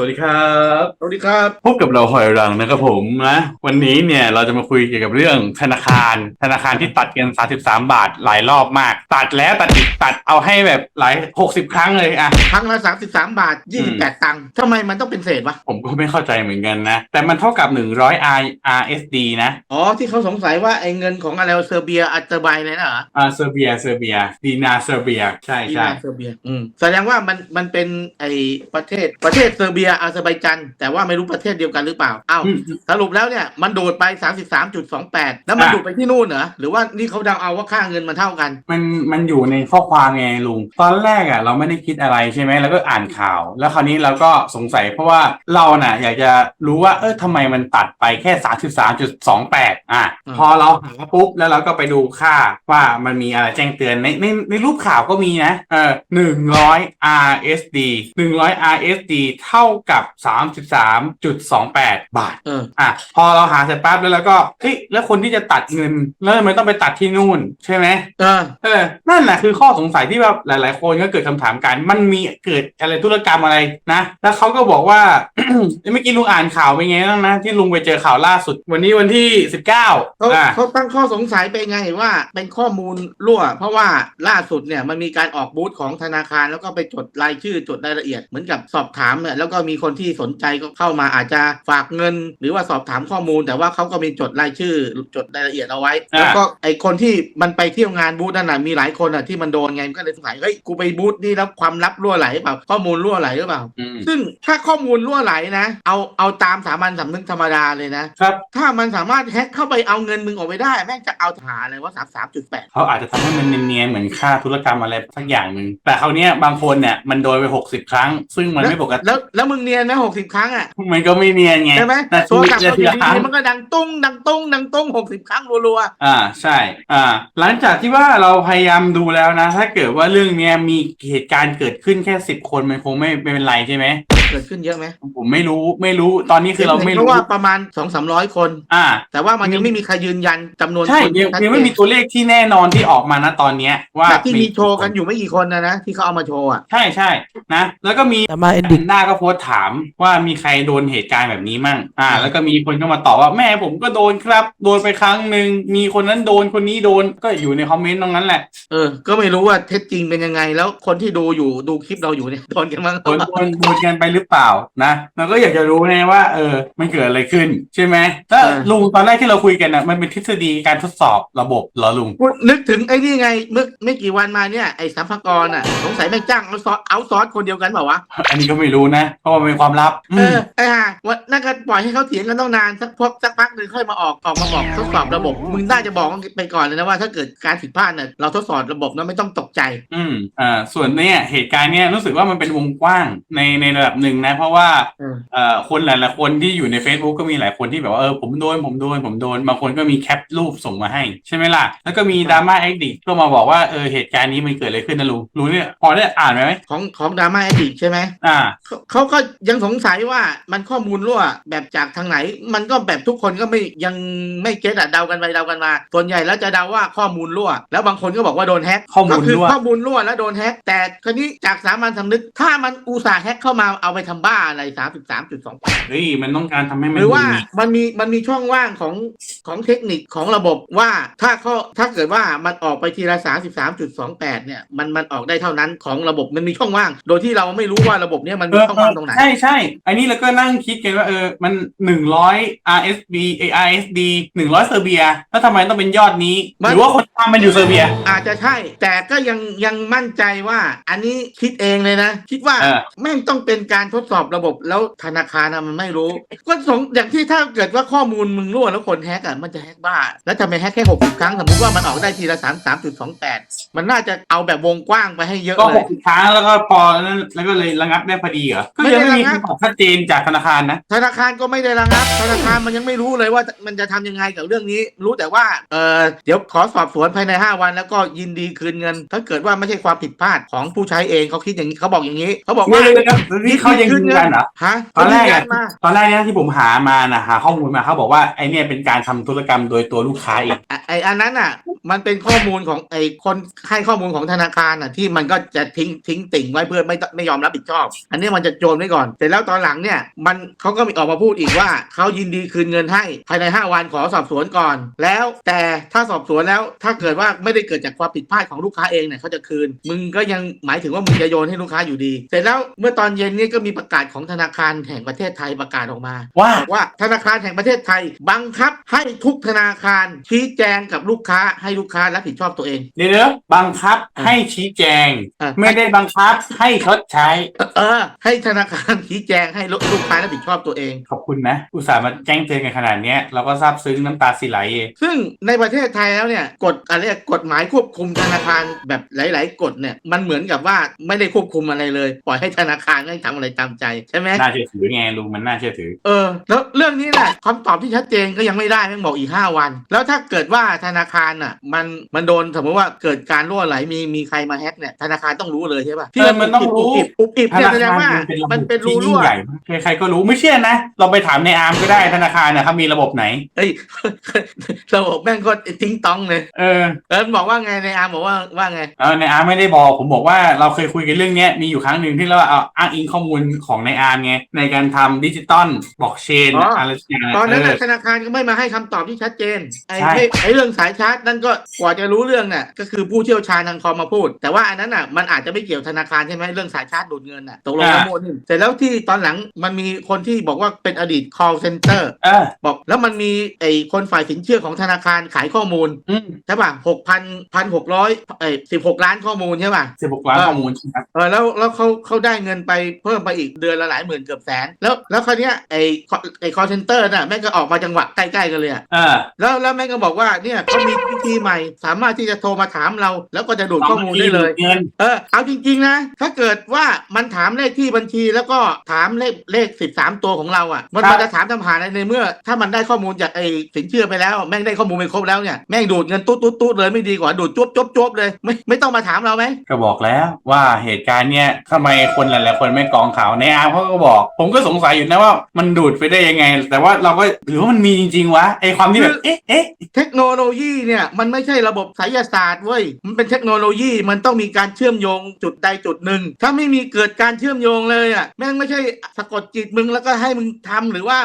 สวัสดีครับ สวัสดีครับ พบกับเราหอยรังนะครับผมนะ วันนี้เนี่ยเราจะมาคุยเกี่ยวกับเรื่องธนาคาร ธนาคารที่ตัดเงิน 33 บาทหลายรอบมาก ตัดแล้วตัดอีกตัดเอาให้แบบหลาย 60 ครั้งเลยอะ ครั้งละ 33 บาทอืม28 ตังค์ทำไมมันต้องเป็นเศษวะ ผมก็ไม่เข้าใจเหมือนกันนะ แต่มันเท่ากับ 100 R RSD นะ อ๋อ ที่เขาสงสัยว่าไอ้เงินของอะไรเซอร์เบียอัตบายเลยนะเหรออ่าเซอร์เบียเซอร์เบียดีนาเซอร์เบีย ใช่ที่ใช่นาเซอร์เบียอืมแสดงว่ามันมันเป็นไอ้ประเทศประเทศเซอร์เบียอาเซอร์ไบจันแต่ว่าไม่รู้ประเทศเดียวกันหรือเปล่าอ้าวอืมสรุปแล้วเนี่ยมันโดดไป 33.28 แล้วมันอะโดดไปที่นู่นเหรอหรือว่านี่เขาเดาเอาว่าค่าเงินมันเท่ากัน มันมันอยู่ในข้อความไงลุงตอนแรกอะเราไม่ได้คิดอะไรใช่ไหมแล้วก็อ่านข่าว แล้วคราวนี้เราก็สงสัยเพราะว่าเราน่ะอยากจะรู้ว่าเออทำไมมันตัดไปแค่ 33.28 อะอืมพอเราหาปุ๊บแล้วเราก็ไปดูค่าว่ามันมีอะไรแจ้งเตือนในในในรูปข่าวก็มีนะเออ100 RSD 100 RSD เท่ากับ 33.28 บาทเอออะพอเราหาเสร็จปั๊บแล้วเราก็เฮ้ยแล้วคนที่จะตัดเงินแล้วทำไมต้องไปตัดที่นู่น ใช่ไหมเออเออนั่นแหละคือข้อสงสัยที่แบบหลาย ๆ คนก็เกิดคำถามกัน มันมีเกิดอะไรธุรกรรมอะไรนะ แล้วเขาก็บอกว่าเมื่อกี้ลุงอ่านข่าวไปไงบ้างนะ ที่ลุงไปเจอข่าวล่าสุด วันนี้วันที่สิบเก้าเขาอ่าเขาตั้งข้อสงสัยไปไงว่าเป็นข้อมูลรั่ว เพราะว่าล่าสุดเนี่ยมันมีการออกบูธของธนาคารแล้วก็ไปจดรายชื่อจดรายละเอียดเหมือนกับสอบถามเนี่ยแล้วก็มีคนที่สนใจก็เข้ามาอาจจะฝากเงิน หรือว่าสอบถามข้อมูล แต่ว่าเขาก็มีจดรายชื่อจดรายละเอียดเอาไว้อ่าแล้วก็ไอคนที่มันไปเที่ยวงานบูธนั่นน่ะมีหลายคนอะที่มันโดนไงมันก็เลยสงสัยเฮ้ยกูไปบูธนี่แล้วความลับรั่วไหลหรือเปล่าข้อมูลรั่วไหลหรือเปล่าอืมซึ่งถ้าข้อมูลรั่วไหลนะ เอาเอาตามสามัญสำนึกธรรมดาเลยนะครับถ้ามันสามารถแฮ็กเข้าไปเอาเงินมึงออกไปได้ แม่งจะเอาหาอะไรว่าสามสามจุดแปดเขาอาจจะทำให้มันเนียนๆเหมือนค่าธุรกรรมอะไรสักอย่างหนึ่งแต่คราวเนี้ยบางคนเนี่ยมันโดนไปหกสิบครั้ง ซึ่งมันไม่ปกติแล้วแล้วมึงเนียนไหมหกสิบครั้งอะมันก็ไม่เนียนไงใช่ไหมนาโททีรศัพท์นาเราทีอยู่ละครั้งดีๆมันก็ดังตุ้งดังตุ้งดังตุ้งหกสิบครั้งรัวอ่าใช่อ่าหลังจากที่ว่าเราพยายามดูแล้วนะ ถ้าเกิดว่าเรื่องเนี้ยมีเหตุการณ์เกิดขึ้นแค่สิบคนมันคงไม่ไม่เป็นไรใช่ไหมๆเกิดขึ้นเยอะไหมผมไม่รู้ไม่รู้ตอนนี้คือเราไม่เพรู้ราะว่าประมาณสองสามร้อยคน อ่า แต่ว่ามันยังไม่มีใครยืนยันจำนวนใช่คนยังชัดยังไม่มีตัวเลขที่แน่นอนที่ออกมานะตอนเนี้ยว่าแต่ที่มีโชว์กันอยู่ไม่กี่คนนะนะที่เขาเอามาโชว์อะใช่ใช่นะ แล้วก็มีแต่มาเอนดิดินด้าก็โพสต์ถามว่ามีใครโดนเหตุการณ์แบบนี้มั่งอ่า แล้วก็มีคนก็มาตอบว่าแม่ผมก็โดนครับ โดนไปครั้งหนึ่งมีคนนั้นโดนคนนี้โดนก็อยู่ในคอมเมนต์ตรงนั้นแหละ เออ ก็ไม่รู้ว่าเท็จจริงเป็นยังไง แล้วคนที่ดูอยู่ดูคลิปเราอยู่เนี่ยโดนกันมั้งโดนโดนโดนกันไปหรือเปล่านะเราก็อยากจะรู้ไงว่า เออ มันเกิดอะไรขึ้น ใช่ไหมแล้วลุงตอนแรกที่เราคุยกันนะมันเป็นทฤษฎีการทดสอบระบบเหรอลุงพูดนึกถึงไอ้นี่ไงเมื่อไม่กี่วันมาเนี่ยไอ้สัมภากรอะสงสัยแม่งจ้างเอาซอสเอาซอสคนเดียวกันเปล่าวะอันนี้ก็ไม่รู้นะเพราะว่ามันเป็นความลับเอมอไอ้ห่าวันนั่นก็ปล่อยให้เขาเถียงกันต้องนานสักพกสักพักหนึ่งค่อยมาออกออกมาบอกทดสอบระบบมึงน่าจะบอกไปก่อนเลยนะว่าถ้าเกิดการผิดพลาดเนี่ยเราทดสอบระบบนะไม่ต้องตกใจ อืมอ่าส่วนเนี่ยเหตุการณ์เนี่ยรู้สึกว่ามันเป็นวงกว้างในในระดับหนึ่งนะ เพราะว่าเออเอ่อคนหลายๆคนที่อยู่ใน Facebook ก็มีหลายคนที่แบบว่าเออผมโดนผมโดนผมโดนบางคนก็มีแคปรูปส่งมาให้ ใช่ไหมล่ะ แล้วก็มีดราม่าแอคดิกก็มาบอกว่าเออเหตุการณ์นี้มันเกิดอะไรขึ้นนะลุงลุงเนี่ยพอได้อ่านไหมของของดราม่าแอดีใช่ไหมอ่าเขาเขาก็ยังสงสัยว่ามันข้อมูลรั่วแบบจากทางไหน มันก็แบบทุกคนก็ไม่ยังไม่เก็ตอะเดากันไปเดากันมา ส่วนใหญ่แล้วจะเดาว่าข้อมูลรั่ว แล้วบางคนก็บอกว่าโดนแฮ็กข้อมูลก็คือรั่ว ข้อมูลรั่วแล้วโดนแฮ็กแต่คราวนี้จากสามัญสำนึกถ้ามันอุตส่าห์แฮ็กเข้ามาเอาไปทำบ้าอะไร33.2เฮ้ยมันต้องการทำให้มันหรือว่ายูนิคมันมีมันมีช่องว่างของของเทคนิคของระบบว่าถ้าเขาถ้าเกิดว่ามันออกไปทีละ33.28เนี่ยมันมันออกได้เท่านั้นของระบบมันมีช่องว่าง โดยที่เราไม่รู้ว่าระบบเนี้ยมันเอมีอช่องเอว่าองตรงไหน ใช่ใช่อันนี้เราก็นั่งคิดกันว่าเออมันหนึ่งร้อย RSB AISD หนึ่งร้อยเซอร์เบีย แล้วทำไมต้องเป็นยอดนี้ มัน หรือว่าคนทำมันอยู่เซอร์เบีย อาจจะใช่ แต่ก็ยังยังมั่นใจว่า อันนี้คิดเองเลยนะ คิดว่าเออ แม่งต้องเป็นการทดสอบระบบแล้วธนาคารน่ะมันไม่รู้ ก็สงอย่างที่ถ้าเกิดว่าข้อมูลมึงรั่วแล้วคนแฮกอะมันจะแฮกบ้า แล้วทำไมแฮกแค่หกสิบครั้งสมมติว่ามันออกได้ทีละสามสามจุดสองแปดมันน่าจะเอาแบบวงกว้างไปให้เยอะก็เลหย กสิบครั้งแล้วก็พอนั้นแล้วก็เลยระงับได้พอดีเหรอก็ไม่ยังได้ไม่มีระงับคำตอบชัดเจนจากธนาคารนะ ธนาคารก็ไม่ได้ระงับ ธนาคารมันยังไม่รู้เลยว่ามันจะทำยังไงกับเรื่องนี้ รู้แต่ว่าเออเดี๋ยวขอสอบสวนภายใน 5 วันแล้วก็ยินดีคืนเงิน ถ้าเกิดว่าไม่ใช่ความผิดพลาดของผู้ใช้เองเขาคิดอย่างนี้เขาบอกอย่างนี้เขาบอกว่านี่เขายังคืยืนนเงิยันนเหรอ ฮะตอนแรกเขายือะยันมาตอนแรกเนี่ยที่ผมหามานะหาข้อมูลมาเขาบอกว่าไอเนี่ยเป็นการทำธุรกรรมโดยตัวลูกค้าเองไอ้ไออันนั้นอะ มันเป็นข้อมูลของไอคนให้ข้อมูลของธนาคารอะที่มันก็จะทิ้งทิ้งติ่งไว้เพื่อไม่ไม่ยอมรับผิดชอบ อันนี้มันจะโจรไว้ก่อนแต่แล้วตอนหลังเนี่ยมันเขาก็มีออกมาพูดอีกว่าเขายินดีคืนเงินให้ภายใน 5 วันขอสอบสวนก่อน แล้วแต่ถ้าสอบสวนแล้วถ้าเกิดว่าไม่ได้เกิดจากความผิดพลาดของลูกค้าเองเนี่ยเขาจะคืน มึงก็ยังหมายถึงว่ามึงจะโยนให้ลูกค้าอยู่ดี เสร็จแล้วเมื่อตอนเย็นนี่ก็มีประกาศของธนาคารแห่งประเทศไทยประกาศออกมา ว่าบอกว่าธนาคารแห่งประเทศไทยบังคับให้ทุกธนาคารชี้แจงกับลูกค้าให้ลูกค้ารับผิดชอบตัวเองเดี๋ยวๆบังคับให้ชี้แจงอะไม่ได้บังคับให้ชดใช้ เออ ให้ธนาคารชี้แจงให้ลูกค้ารับผิดชอบตัวเอง ขอบคุณนะ อุตส่าห์มาแจ้งเตือนกันขนาดเนี้ยเราก็ซาบซึ้งน้ำตาสิไหลเองซึ่งในประเทศไทยแล้วเนี่ยกฎอะไรกฎหมายควบคุมธนาคารแบบหลาย ๆ กฎเนี่ยมันเหมือนกับว่าไม่ได้ควบคุมอะไรเลย ปล่อยให้ธนาคารให้ทำอะไรตามใจใช่ไหมน่าเชื่อถือไงลุงมันน่าเชื่อถือ เออ แล้วเรื่องนี้แหละคำตอบที่ชัดเจนก็ยังไม่ได้แม่งบอกอีก 5 วัน แล้วถ้าเกิดว่าธนาคารอะมันมันโดนสมมติว่าเกิดการรั่วไหลมีมีใครมาแฮกเนี่ยธนาคารต้องรู้เลยใช่ป่ะเออมันต้องรู้อุบอิบอุบอิบธเนี่ยนาแสดงคารว่ามันเป็นระมันบบเป็นรูที่ยิ่รั่งว ใหญ่มากใครๆก็รู้ไม่เชื่อนะ เราไปถามในอาร์มก็ได้ธนาคารนะเขามีระบบไหน เฮ้ย ระบบแม่งก็ทิ้งต้องเลย เออเออบอกว่าไงในอาร์มบอกว่าว่าไงเออในอาร์มไม่ได้บอก ผมบอกว่าเราเคยคุยกันเรื่องเนี้ยมีอยู่ครั้งหนึ่งที่เราเอาอ้างอิงข้อมูลของในอาร์มไงในการทำดิจิตอลบล็อกเชนอ๋ออ อะไรสักอย่างตอนนั้นเอน่ะอธนาคารก็ไม่มาให้คำตอบที่ชัดเจน ไอ้ใช่ไอ้ไอ้เรื่องสายชาร์จนั่นก็กว่าจะรู้เรื่องน่ะก็คือผู้เชี่ยวชาญทางคอมมาพูด แต่ว่าอันนั้นน่ะมันอาจจะไม่เกี่ยวธนาคารใช่ไหมเรื่องสายชาร์จดูดเงินน่ะตกลงแล้วโมนี่เสร็จแล้วที่ตอนหลังมันมีคนที่บอกว่าเป็นอดีต call center เออ บอกแล้วมันมีไอ้คนฝ่ายสินเชื่อของธนาคารขายข้อมูลอืมใช่ป่ะหกพันพันหกร้อยเอ้สิบหกล้านข้อมูลใช่ป่ะ สิบหกล้านข้อมูลใช่ไหมเออแล้วแล้วเขาเขาได้เงินไปเพิ่มไปอีกเดือนละหลายหมื่นเกือบแสน แล้วแล้วคราวเนี้ยไอ้ call- ไอ้ call center น่ะแม่งก็ออกมาจังหวะใกล้ๆกันเลยอะเออแล้วแล้วแม่งก็บอกว่าเนี่ยเขามีวิธีใหม่ สามารถที่จะโทรมาถามเรา แล้วก็จะดูดข้อมูลได้เลย เงิน เออเอาจริงๆนะ ถ้าเกิดว่ามันถามเลขที่บัญชีแล้วก็ถามเลขเลขสิบสามตัวของเราอะ มันมันจะถามทำหาในในเมื่อ ถ้ามันได้ข้อมูลจากไอ้สินเชื่อไปแล้ว แม่งได้ข้อมูลไปครบแล้วเนี่ยแม่งดูดเงินตุ๊ดตุ๊ดตุ๊ดเลยไม่ดีกว่าดูดจบจบจบเลยไม่ไม่ต้องมาถามเราไหมก็บอกแล้วว่าเหตุการณ์เนี้ยทำไมคนหลายๆคนไม่กรองข่าวในอาร์มเขาก็บอก ผมก็สงสัยอยู่นะว่ามันดูดไปได้ยังไง แต่ว่าเราก็หรือว่ามันมีจริงๆวะไอความที่แบบเอ๊ะเอ๊ะเทคโนโลยีเนี่ยมันไม่ใช่ระบบไสยศาสตร์เว้ยมันเป็นเทคโนโลยีมันต้องมีการเชื่อมโยงจุดใดจุดหนึ่งถ้าไม่มีเกิดการเชื่อมโยงเลยอะแม่งไม่ใช่สะกดจิตมึงแล้วก็ให้มึงทำหรือว่า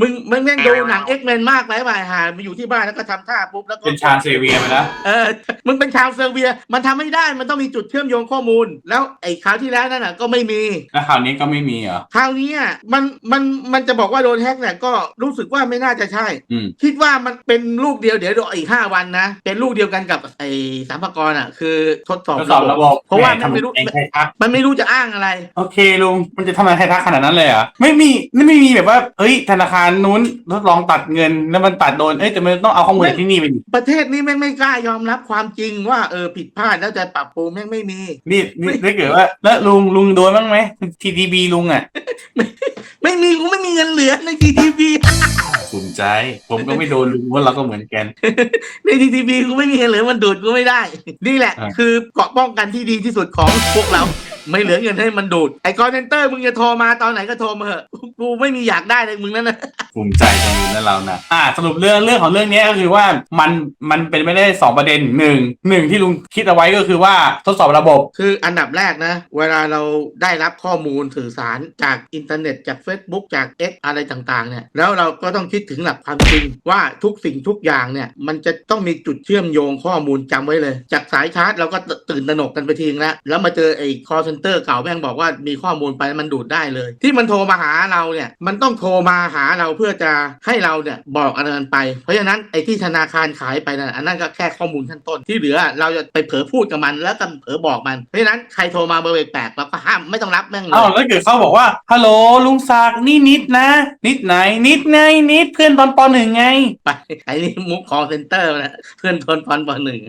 มึงมึงแม่งดูหนังเอ็กแมนมากไปไปหามาอยู่ที่บ้านแล้วก็ทำท่าปุ๊บแล้วก็เป็นชาญเซเวียไปแล้วเออมึงเป็นชาวเซอร์เบีย มันทำไม่ได้มันต้องมีจุดเชื่อมโยงข้อมูล แล้วไอ้คราวที่แล้วนั่นน่ะก็ไม่มีแล้วคราวนี้ก็ไม่มีเหรอคราวนี้อะมันมันมันจะบอกว่าโดนแฮกเนี่ยก็รู้สึกว่าไม่น่าจะใช่อืมคิดว่ามันเป็นลูกเดียวเดี๋ยวรออีกห้าวันนะ เป็นลูกเดียวกันกับไอ้สามพกรอะ คือทดสอบทดสอบระบบเพราะว่าแหมันไม่รู้ทำเองใครทักมันไม่รู้จะอ้างอะไร โอเคลุงมันจะทำอะไรใครทักขนาดนั้นเลยเหรอไม่มีนี่ไม่มีแบบว่าเอ้ยธนาคารนู้นทดลองตัดเงินแล้วมันตัดโดนเอ้ยแต่มันต้องเอาข้อมูลจากที่นี่ไปดิประเทศนี้แม่งไม่กล้ายอมรับความจริงว่าเออผิดพลาดแล้วจะปรับปรุงแม่งไม่มี นี่นี่ถ้าเกิดว่าแล้วลุงลุงโดนบ้างไหม TTB ลุงอะ ไม่มีกูไม่มีเงินเหลือในทีทีบี ภูมิใจ ผมก็ไม่โดนลุงว่าเราก็เหมือนกัน ในทีทีบีกูไม่มีเงินเหลือมันดูดกูไม่ได้ นี่แหละอะคือเกราะป้องกันที่ดีที่สุดของพวกเรา ไม่เหลือเงินให้มันดูด ไอ้คอนเทนเตอร์มึงจะโทรมาตอนไหนก็โทรมาเถอะกูไม่มีอยากได้เลยมึงนั่นนะ ภูมิใจจังเลยนะเรานะอ่าสรุปเรื่องเรื่องของเรื่องนี้ก็คือว่ามันมันเป็นไม่ได้สองประเด็นหนึ่งหนึ่งที่ลุงคิดเอาไว้ก็คือว่าทดสอบระบบ คืออันดับแรกนะ เวลาเราได้รับข้อมูลสื่อสารจากอินเทอร์เน็ตจาก Facebook จาก X อะไรต่างๆเนี่ยแล้วเราก็ต้องคิดถึงหลักความจริง ว่าทุกสิ่งทุกอย่างเนี่ยมันจะต้องมีจุดเชื่อมโยงข้อมูลจำไว้เลย จากสายชาร์จเราก็ตื่นตระหนกกันไปทีนึงแล้วแล้วมาเจอไอ้ call center เก่าแม่งบอกว่ามีข้อมูลไปมันดูดได้เลย ที่มันโทรมาหาเราเนี่ยมันต้องโทรมาหาเราเพื่อจะให้เราเนี่ยบอกอันนั้นไป เพราะฉะนั้นไอ้ที่ธนาคารขายไปนั่นอันนั้นก็แค่ข้อมูลขั้นต้นที่เหลือเราจะไปเผลอพูดกับมันแล้วก็เผลอบอกมันเพราะฉะนั้นใครโทรมาเบอร์แปลกๆเราก็ห้ามไม่ต้องรับแม่งเลเอ้ายแล้วเกิดเขาบอกว่าฮัลโหลลุงศักดิ์นี่นิดนะ นิดไหน นิดไงนิดเพื่อนตอนปหนึ่งไงไปไอ้นี่มุก call center นะเพื่อนทนพรปหนึ่ง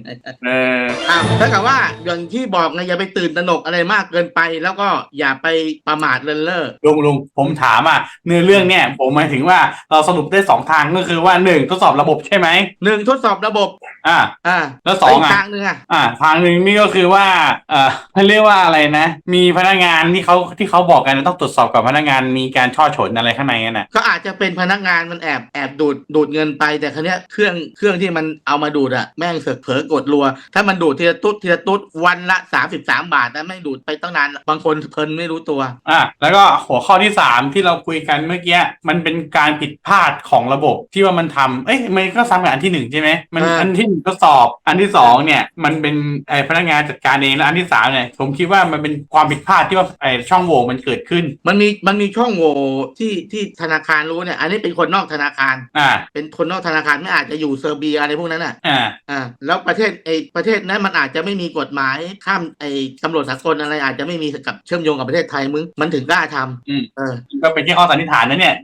เอออ้าวถ้ากับว่าอย่างที่บอกไงอย่าไปตื่นตระหนกอะไรมากเกินไป แล้วก็อย่าไปประมาทเลินเล่อลุงลุงผมถามอะเนื้อเรื่องเนี่ยผมหมายถึงว่าเราสรุปได้สองทางก็คือว่าหนึ่งทดสอบระบบใช่ไหมหนึ่งทดสอบระบบ อ่า อ่าแล้วสองกอะ ทางหนึ่งอะอ่า ทางหนึ่งนี่ก็คือว่า เอ่อเขาเรียกว่าอะไรนะ มีพนักงานที่เขาที่เขาบอกกันต้องตรวจสอบกับพนักงานมีการช่อฉนอะไรข้างในนั่นน่ะ ก็อาจจะเป็นพนักงานมันแอบแอบดูดดูดเงินไปแต่ครั้เนี้ยเครื่องเครื่องที่มันเอามาดูดอะแม่งเสือกเผลอกดรัว ถ้ามันดูดทีละตุ๊ดทีละตุ๊ดวันละสามสิบสามบาทนะแม่งดูดไปตั้งนานบางคนเพลินไม่รู้ตัว อะแล้วก็หัวข้อที่สามที่เราคุยกันเมื่อกี้มันเป็นการผิดพลาดของระบบที่ว่ามันทำเอ้ยมันก็ซ้ำกับอันที่หนึ่งใช่ไหมมันอ่า อันที่หนึ่งทดสอบ อันที่สองเนี่ยมันเป็นไอ้พนักงานจัดการเองแล้วอันที่สามเนี่ยผมคิดว่ามันเป็นความผิดพลาดที่ว่าไอ้ช่องโหว่มันเกิดขึ้น มันมีมันมีช่องโหว่ที่ที่ธนาคารรู้เนี่ย อันนี้เป็นคนนอกธนาคาร อ่า เป็นคนนอกธนาคารไม่อาจจะอยู่เซอร์เบียอะไรพวกนั้นอะ อ่า อ่าแล้วประเทศไอประเทศนั้นมันอาจจะไม่มีกฎหมายข้ามไอตำรวจสากลอะไรอาจจะไม่มีกับเชื่อมโยงกับประเทศไทยมึงมันถึงกล้าทำอืม เออก็เป็นแค่ข้อสันนิษฐานนะเนี่ย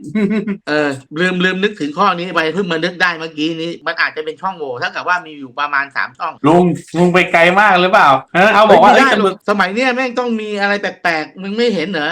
เออลืมลืมนึกถึงข้อนี้ไปเพิ่งมานึกได้เมื่อกี้นี้ มันอาจจะเป็นช่องโหว่ถ้ากับว่ามีอยู่ประมาณสามช่องลุงลุงไปไกลมากหรือเปล่าเออเขาบอกว่าไม่เอ้ยได้ตำหรรวอจกสมัยเนี้ยแม่งต้องมีอะไรแปลกๆมึงไม่เห็นเหรอ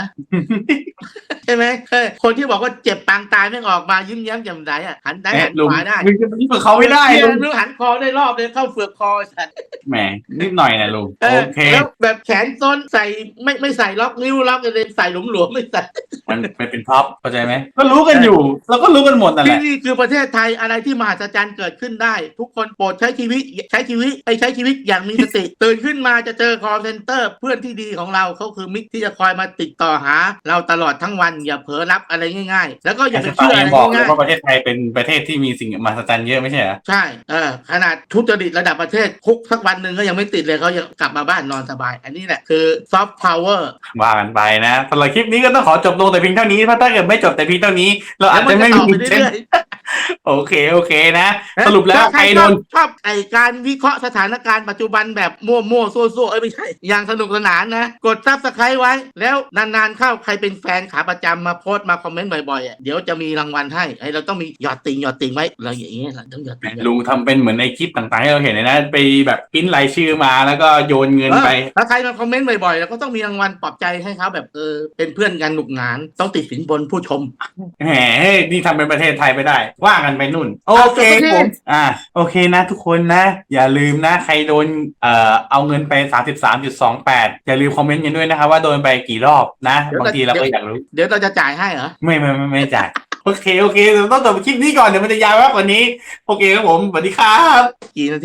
ใช่ไหมเออคนที่บอกว่าเจ็บปางตายแม่งออกมายิ้มแย้มแจ่มใสอะหันได้แหมหันลุงขวาได้มึงจะไปยุ่งกับเขาไม่ได้เนี่ยลุงนึกหันคอได้รอบเลยเข้าเฟือกคอสัตว์แหมนิดหน่อยนะลุงเอโออเคแล้วแบบแขนซ้นใส่ไม่ไม่ใส่ล็อกนิ้วล็อกเลยใส่หลวมๆไม่ใส่มันมันเป็นพ็อปเข้าใจไหมก็รู้กันอยู่เราก็รู้กันหมดนั่นแหที่ละนี่คือประเทศไทยอะไรที่มหัศจรรย์เกิดขึ้นได้ ทุกคนโปรดใช้ชีวิตใช้ชีวิตไปใช้ชีวิตอย่างมีสติตื่นขึ้นมาจะเจอ call center เพื่อนที่ดีของเราเขาคือมิตรที่จะคอยมาติดต่อหา เราตลอดทั้งวันอย่าเผลอรับอะไรง่ายๆ แล้วก็อย่าไปแต่เชื่อยัอะไรงบอกเลยง่ายว่าประเทศไทยเป็นประเทศที่มีสิ่งมหัศจรรย์เยอะไม่ใช่เหรอๆใช่เออขนาดทุจริตระดับประเทศคุกสักวันหนึ่งก็ยังไม่ติดเลยเขายังกลับมาบ้านนอนสบาย อันนี้แหละคือ soft power ว่ากันไปนะสำหรับคลิปนี้ก็ต้องขอจบลงแต่เพียงเท่านี้เพราะถ้าเกิดไม่จบแต่เพียงเท่านี้ เราอาจจะไม่แล้วมีนต่อไปเช่นเรื่อยๆ โอเคโอเคนะ สรุปแล้วถ้าใครชโดอบนชอบไอการวิเคราะห์สถานการณ์ปัจจุบันแบบมั่วมั่วๆซั่วซั่วๆเอ้ยไม่ใช่ อย่างสนุกสนานนะ กดซับสไครต์ไว้ แล้วนานๆเข้าใครเป็นแฟนขาประจำมาโพสต์มาคอมเมนต์บ่อยๆอะเดี๋ยวจะมีรางวัลให้ไอเราต้องมีหยอดติงหยอดติงไว้เราอย่างเงี้ยเราต้องหยอดติงหยอดติงลุงทำเป็นเหมือนในคลิปต่างๆที่เราเห็นเลยนะ ไปแบบปริ้นรายชื่อมาแล้วก็โยนเงินไปเออถ้าใครมาคอมเมนต์บ่อยๆเราก็ต้องมีรางวัลปลอบใจให้เขาแบบเออเป็นเพื่อนกันหนุกหนานต้องติดสินบนผู้ชมแหมนี่ทำเป็นประเทศไทยไปได้ว่ากันไปนู่น โอเคเอาประเทศผมอ่า โอเคนะทุกคนนะ อย่าลืมนะ ใครโดนเอ่อเอาเงินไป33.28อย่าลืมคอมเมนต์กันด้วยนะครับว่าโดนไปกี่รอบนะบางทีเราก็อยากรู้ เดี๋ยวเราจะจ่ายให้เหรอ ไม่ไม่ไม่ไม่จ่ายโอเค โอเคเดี๋ยวต้องจบคลิปนี้ก่อนเดี๋ยวมันจะยาวมากกว่านี้ โอเคครับผมสวัสดีครับ กี่นาที